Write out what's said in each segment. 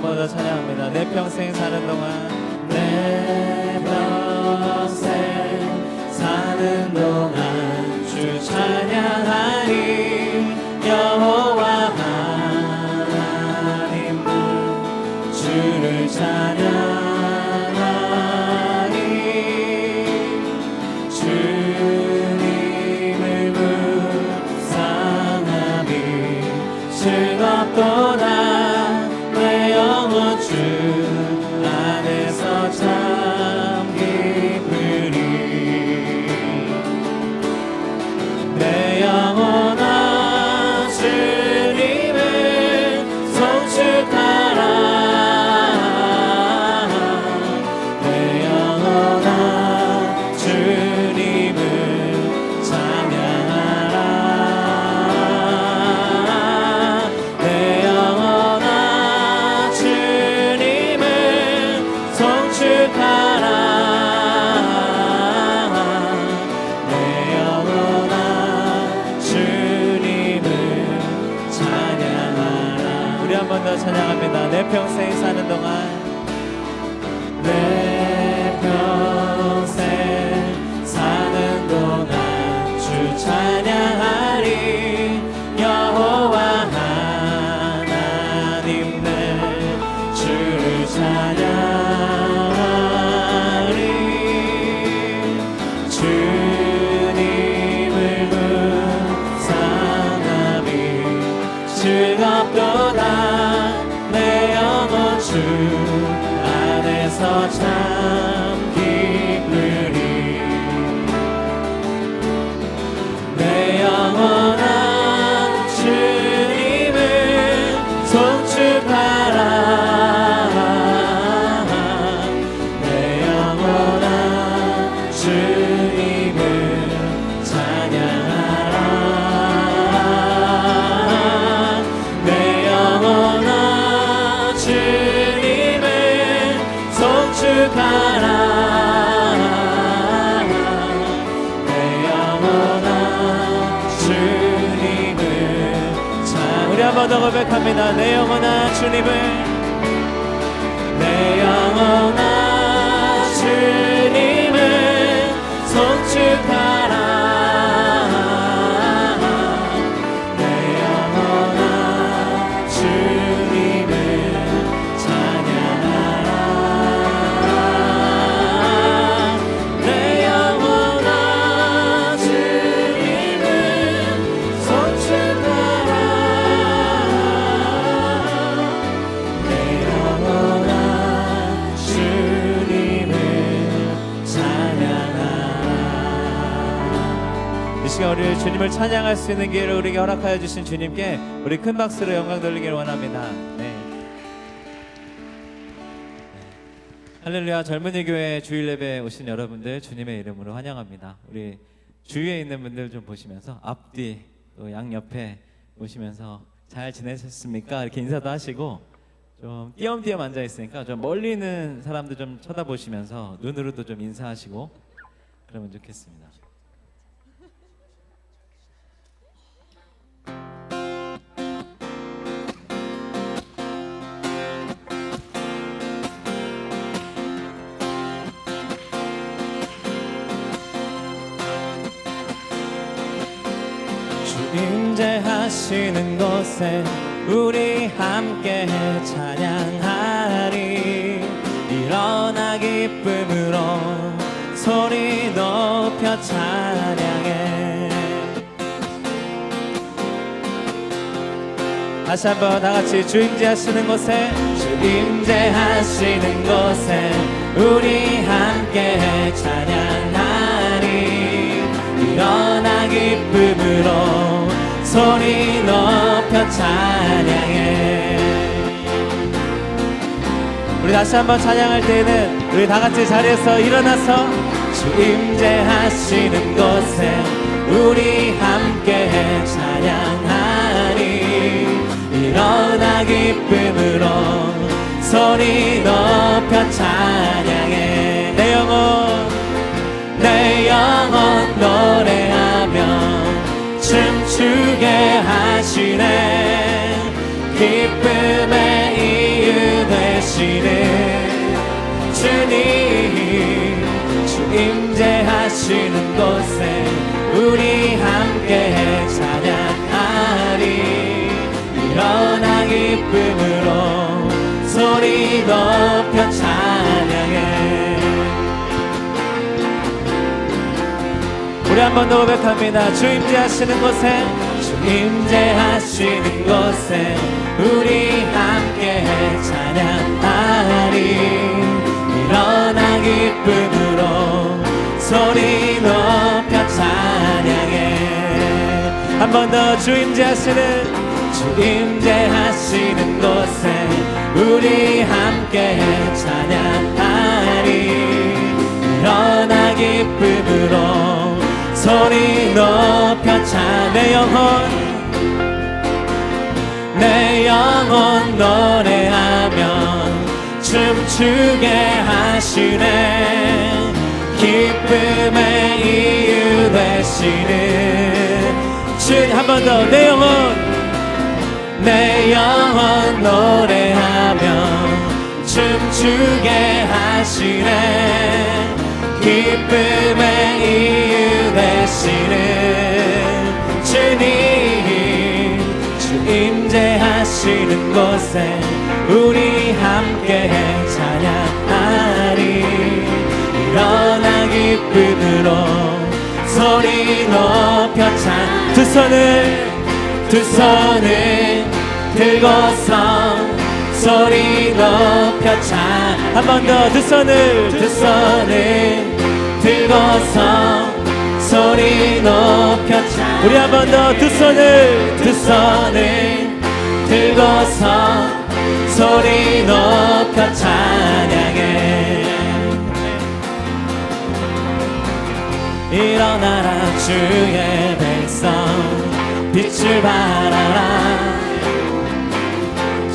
한 번 더 찬양합니다. 내 평생 사는 동안. 내 평생 사는 동안 주 찬양하니 여호와 하나님 주를 찬양 찬양합니다. 내 평생 사는 동안 내 영혼아 주님을 찬양할 수 있는 기회를 우리에게 허락하여 주신 주님께 우리 큰 박수로 영광 돌리기를 원합니다 네. 할렐루야 젊은이 교회 주일 예배 오신 여러분들 주님의 이름으로 환영합니다 우리 주위에 있는 분들 좀 보시면서 앞뒤 또 양옆에 보시면서 잘 지내셨습니까? 이렇게 인사도 하시고 좀 띄엄띄엄 앉아 있으니까 좀 멀리 있는 사람들 좀 쳐다보시면서 눈으로도 좀 인사하시고 그러면 좋겠습니다. 곳에 우리 함께 찬양하리. 일어나 기쁨으로 소리 높여 찬양해. 다시 한번 다 같이 주 임재하시는 곳에 주 임재하시는 곳에 우리 함께 찬양하리. 일어나 기쁨으로 소리 높여 찬양해. 우리 다시 한번 찬양할 때에는 우리 다 같이 자리에서 일어나서 주 임재하시는 곳에 우리 함께 찬양하리 일어나 기쁨으로 소리 높여 찬양해. 내 영혼 내 영혼 노래하며 춤추게 하시네. 기쁨의 이유 되시는 주님 주 임재하시는 곳에 우리 함께 찬양하리. 일어나 기쁨으로 소리 높여 찬양 우리 한 번 더 고백합니다. 주 임재하시는 곳에 주 임재하시는 곳에 우리 함께 찬양하리. 일어나 기쁨으로 소리 높여 찬양해. 한 번 더 주 임재하시는 주 임재하시는 곳에 우리 함께 찬양 소리 높여 차내 영혼. 내 영혼 노래하며 춤추게 하시네. 기쁨의 이유 되시는 주님 한 번 더. 내 영혼. 내 영혼 노래하며 춤추게 하시네 기쁨의 이유 되시는 주님 주 임재하시는 곳에 우리 함께 찬양하리. 일어나 기쁨으로 소리 높여 찬두 손을 두 손을 들고서 소리 높여 찬한 번 더 두 손을 두 손을 들고서 소리 높여 찬 우리 한 번 더 두 손을 두 손을 들고서 소리 높여 찬양해 일어나라 주의 백성 빛을 발하라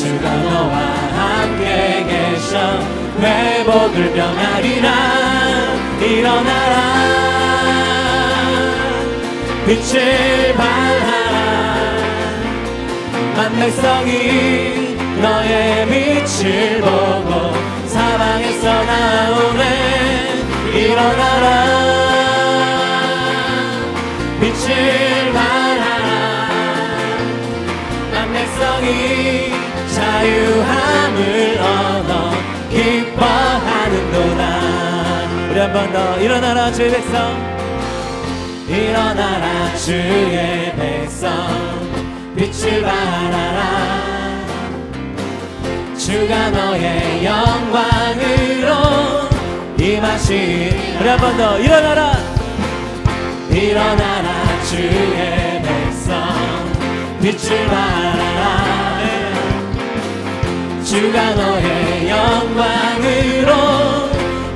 주가 너와 함께 계셔. 회복을 병하리라. 일어나라. 빛을 발하라. 만백성이 너의 빛을 보고 사방에서 나오네. 일어나라 번 더 일어나라 주의 백성. 일어나라 주의 백성. 빛을 발하라. 주가 너의 영광으로 임하시 우리 한번 더 일어나라. 일어나라 주의 백성. 빛을 발하라. 주가 너의 영광으로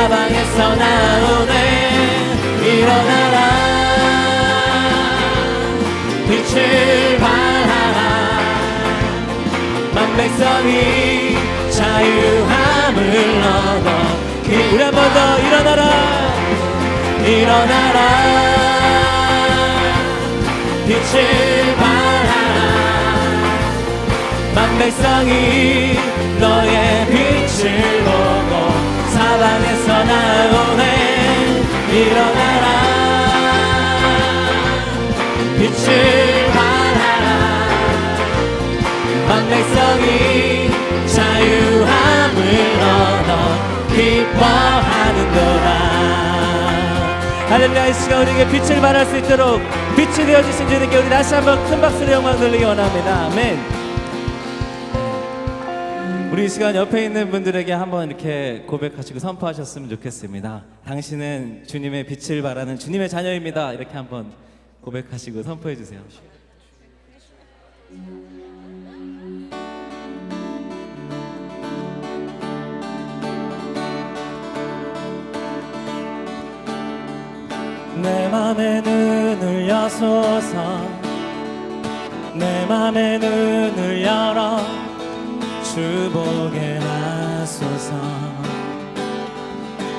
사방에서 나오네 일어나라. 빛을 발하라. 백성이 자유함을 얻어 그- 우리 한 번 더 일어나라. 일어나라. 빛을 발하라. 만 백성이 너의 기뻐하는도다 할렐루야 이 시간 우리에게 빛을 발할 수 있도록 빛이 되어주신 주님께 우리 다시 한번 큰 박수로 영광 돌리기 원합니다 아멘 우리 이 시간 옆에 있는 분들에게 한번 이렇게 고백하시고 선포하셨으면 좋겠습니다. 당신은 주님의 빛을 발하는 주님의 자녀입니다. 이렇게 한번 고백하시고 선포해 주세요. 내 맘의 눈을 여소서. 내 맘의 눈을 열어 주 보게 하소서.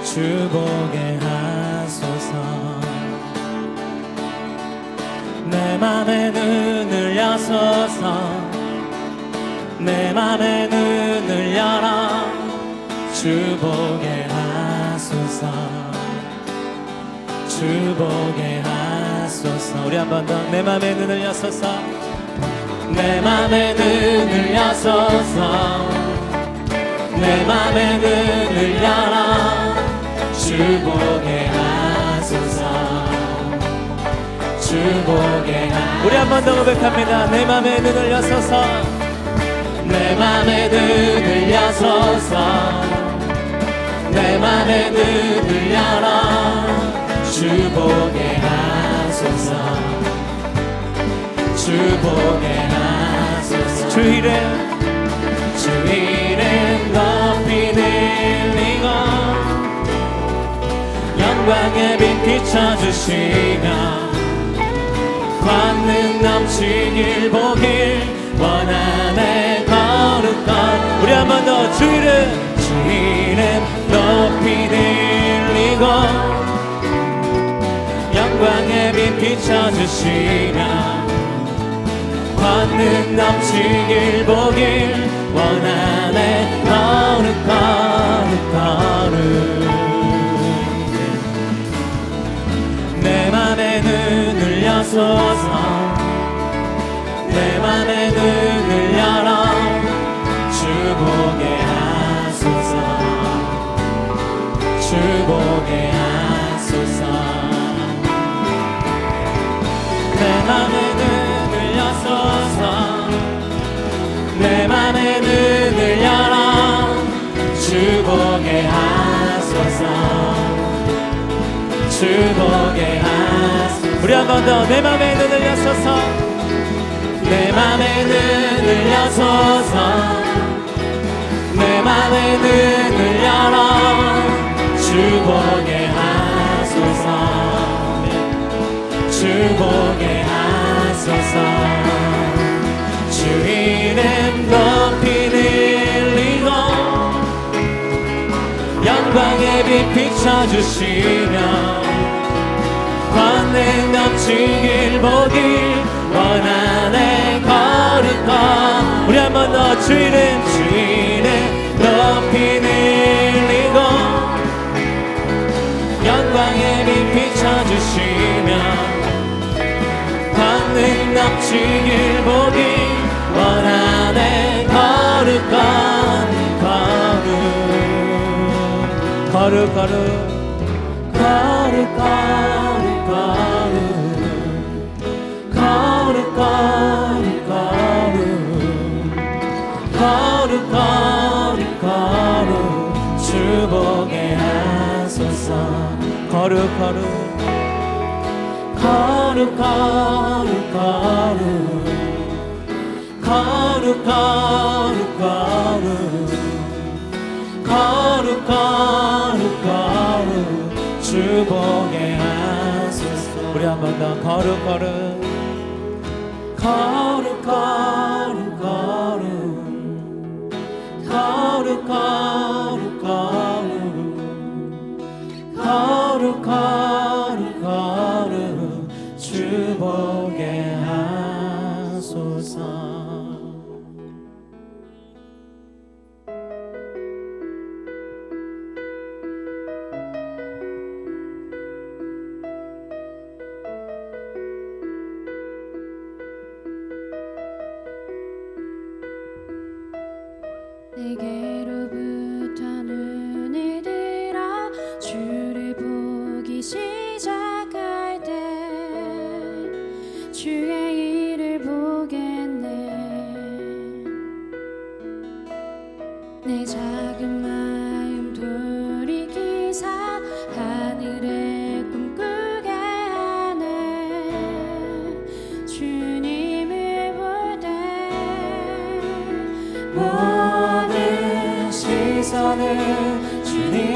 주 보게 하소서. 내 맘의 눈을 여소서. 내 맘의 눈을 열어 주 보게 하소서 주 보게 하소서 우리 한 번 더 내 맘의 눈을 여소서. 내 맘의 눈을 여소서. 내 맘의 눈을 열어. 주 보게 하소서. 주 보게 하 우리 한 번 더 고백합니다. 내 맘의 눈을 여소서. 내 맘의 눈을 여소서. 내 맘의 눈을 열어 주 보게 하소서. 주 보게 하소서. 주 이름 주 이름 높이 들리고 영광의 빛 비춰주시며 권능 넘치길 보길 원하네 거룩한. 우리 한 번 더 주 이름 주 이름 높이 들리고 영광의 빛 비춰주시며 권능 넘치길 보길 원하네. 거룩 거룩 거룩 내 맘의 눈을 여소서. 내 맘의 눈 눈을 열어 주보게 하소서. 주보게 하소서. 우리 한 번 더 내 맘의 눈을 여소서. 내 맘의 눈을 여소서. 내 맘의 눈을 열어 주보게 하소서. 주보게 하소서. 주 이름 높이 영광의 빛 비춰주시며 권능 넘치길 보길 원하네 거룩한 우리 한 번 더주 이름 주 이름 높이 들리고 영광의 빛 비춰주시며 권능 넘치길 보길 원하네 거룩 거룩 거룩 거룩 거룩 거룩 거룩 거룩 거룩 거룩 거룩 거룩 주 보게 하소서. 우리 한 번 더 거룩 거룩 거룩 거룩 거룩 거룩 거룩 去体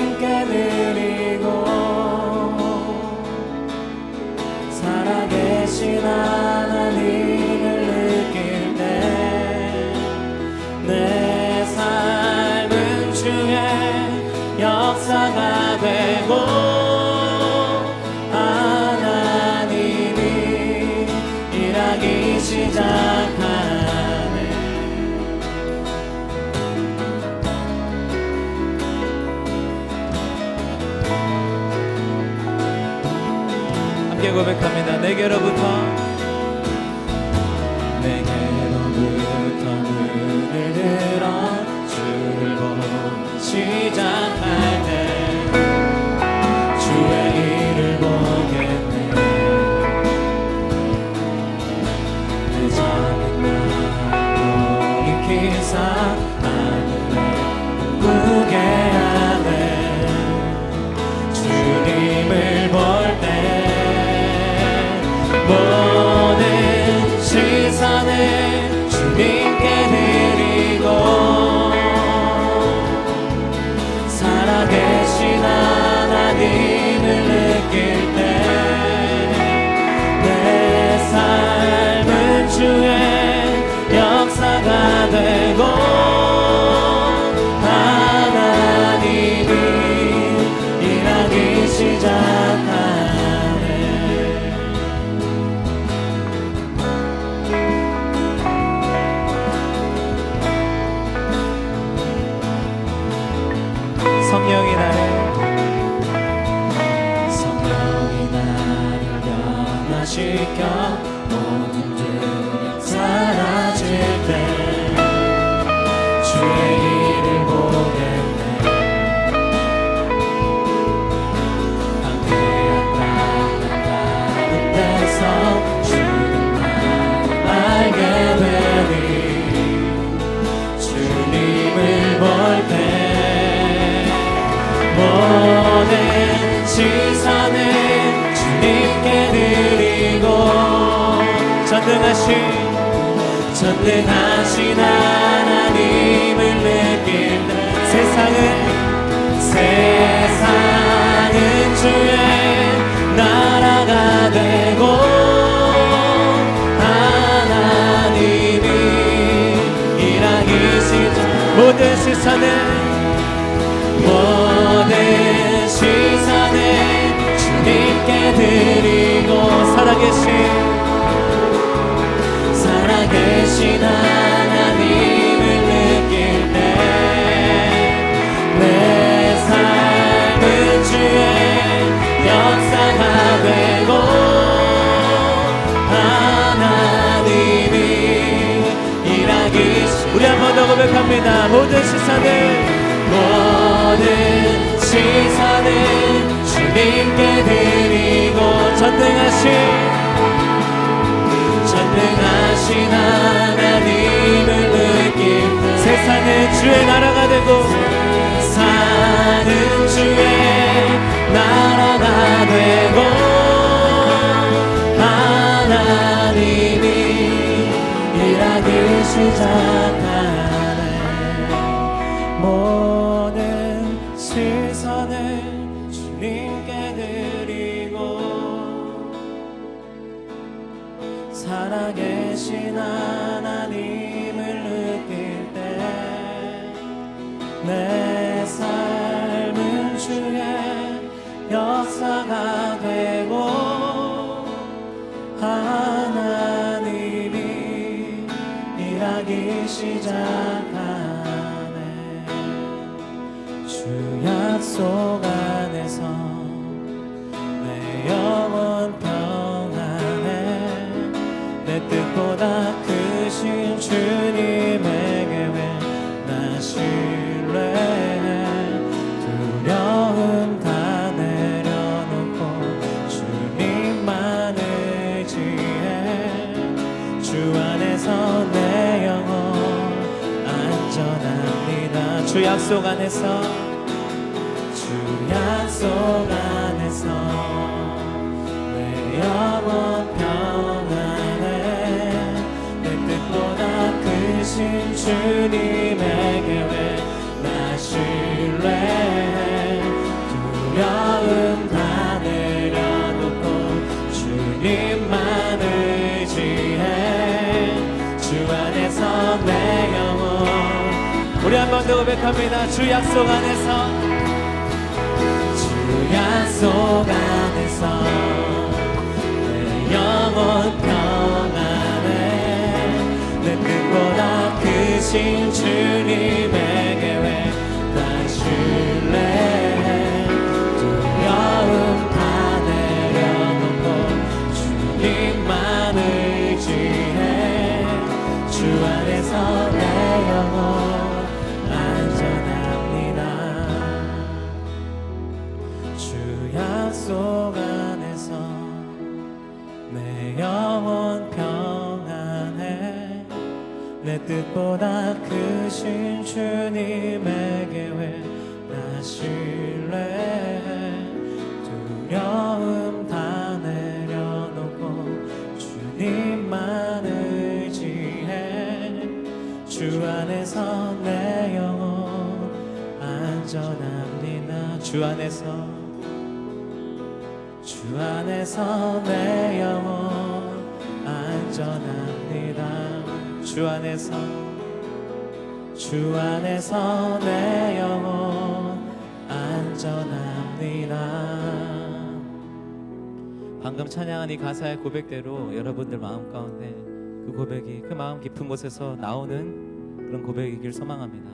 함께 고백합니다. 내게로부터 내게로부터 눈을 들어 주를 보시작할 때 전능하신 전능하신 하나님을 느낄 세상은 세상은 주의 나라가 되고 하나님이 일하기시 모든 시선은 모든 시선을 주님께 드리 しな 내 삶은 주의 역사가 되고 하나님이 일하기 시작하네. 주 약속. 나보다 크신 주님에게 왜나 신뢰해 두려움 다 내려놓고 주님만 의지해 주 안에서 내 영혼 안전합니다. 주 약속 안에서 주님의 계획 나 신뢰해 두려움 다 내려놓고 주님만 의지해 주 안에서 내 영혼. 우리 한 번 더 고백합니다. 주 약속 안에서. 주 약속 안에서 크신 주님의 내 뜻보다 크신 주님의 계획 나 신뢰해 두려움 다 내려놓고 주님만 의지해 주 안에서 내 영혼 안전합니다. 주 안에서. 주 안에서 내 영혼 안전합니다 주 안에서 주 안에서 내 영혼 안전합니다 방금 찬양한 이 가사의 고백대로 여러분들 마음 가운데 그 고백이 그 마음 깊은 곳에서 나오는 그런 고백이길 소망합니다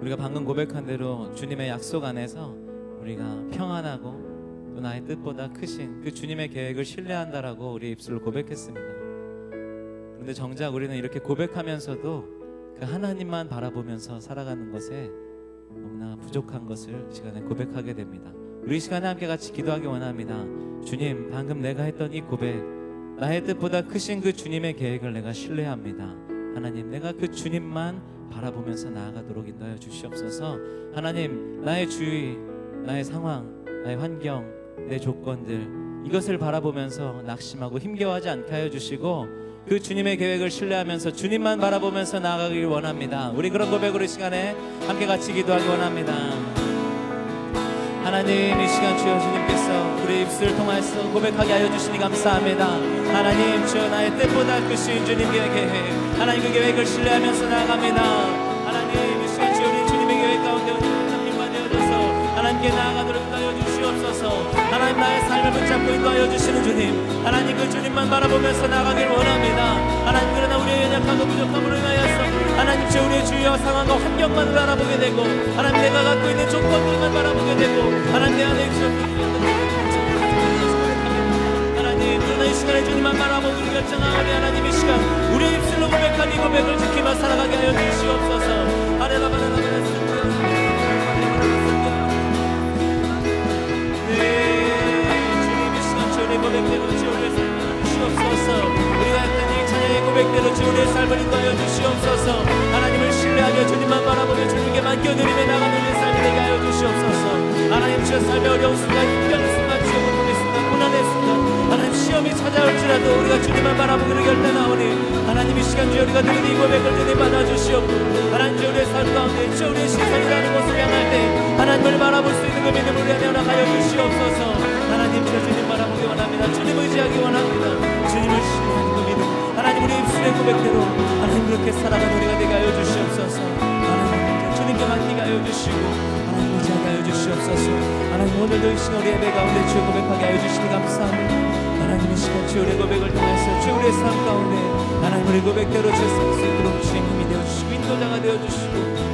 우리가 방금 고백한 대로 주님의 약속 안에서 우리가 평안하고 또 나의 뜻보다 크신 그 주님의 계획을 신뢰한다라고 우리 입술로 고백했습니다. 그런데 정작 우리는 이렇게 고백하면서도 그 하나님만 바라보면서 살아가는 것에 너무나 부족한 것을 이 시간에 고백하게 됩니다. 우리 이 시간에 함께 같이 기도하기 원합니다. 주님, 방금 내가 했던 이 고백, 나의 뜻보다 크신 그 주님의 계획을 내가 신뢰합니다. 하나님, 내가 그 주님만 바라보면서 나아가도록 인도하여 주시옵소서. 하나님, 나의 주위, 나의 상황, 나의 환경, 내 조건들 이것을 바라보면서 낙심하고 힘겨워하지 않게 하여 주시고 그 주님의 계획을 신뢰하면서 주님만 바라보면서 나아가길 원합니다. 우리 그런 고백으로 이 시간에 함께 같이 기도하기 원합니다. 하나님 이 시간 주여 주님께서 우리 입술을 통하여서 고백하게 하여 주시니 감사합니다. 하나님 주여 나의 뜻보다 크신 주님의 계획 하나님 그 계획을 신뢰하면서 나아갑니다. 삶을 붙잡고 인도하여 주시는 주님 하나님 그 주님만 바라보면서 나아가길 원합니다. 하나님 그러나 우리의 연약하고 부족함으로 인하여서 하나님 주 우리의 주여 상황과 환경만 바라보게 되고 하나님 내가 갖고 있는 조건들만 바라보게 되고 하나님 내 안에 주여 하나님 그러나 이 시간에 주님만 바라보고 우리 결정하오니 하나님 이 시간 우리의 입술로 고백한 이 고백을 지키며 살아가게 하여 주시옵소서. 하레라바라 고백대로 삶을 주시옵소서. 우리가 했던 이 찬양의 고백대로 주의 삶을 인도하여 주시옵소서. 하나님을 신뢰하며 주님만 바라보며 주님께 맡겨드리며 나가는 우리의 삶이 되게 하여 주시옵소서. 하나님 주의 삶의 어려운 순간 힘겨운 순간 주의 고통의 순간 고난의 순간 하나님 시험이 찾아올지라도 우리가 주님만 바라보기를 결단하오니 하나님 이 시간 주여 우리가 드린 이 고백을 주님 받아주시옵고 하나님 주여 우리의 삶 가운데 주여 우리의 시선이라는 곳을 향할 때 하나님을 바라볼 수 있는 그 믿음을 우리 안에 허락하여 주시옵소서 하나님 주여 주님 바라보기 원합니다. 주님 의지하기 원합니다. 주님을 신뢰하는 그 믿음. 하나님 우리 입술의 고백대로 하나님 그렇게 살아가는 우리가 되게 하여 주시옵소서. 하나님 주님께 맡기게 하여 주시고 하나님 의지하게 하여 주시옵소서. 하나님 오늘도 이 시간 우리 예배 가운데 주의 고백하게 하여 주시니 감사합니다. 하나님 이 시간 주의 우리의 고백을 통해서 주의 우리의 삶 가운데 하나님 우리 고백대로 주의 살수 있도록 주님 힘이 되어주시고 인도자가 되어주시고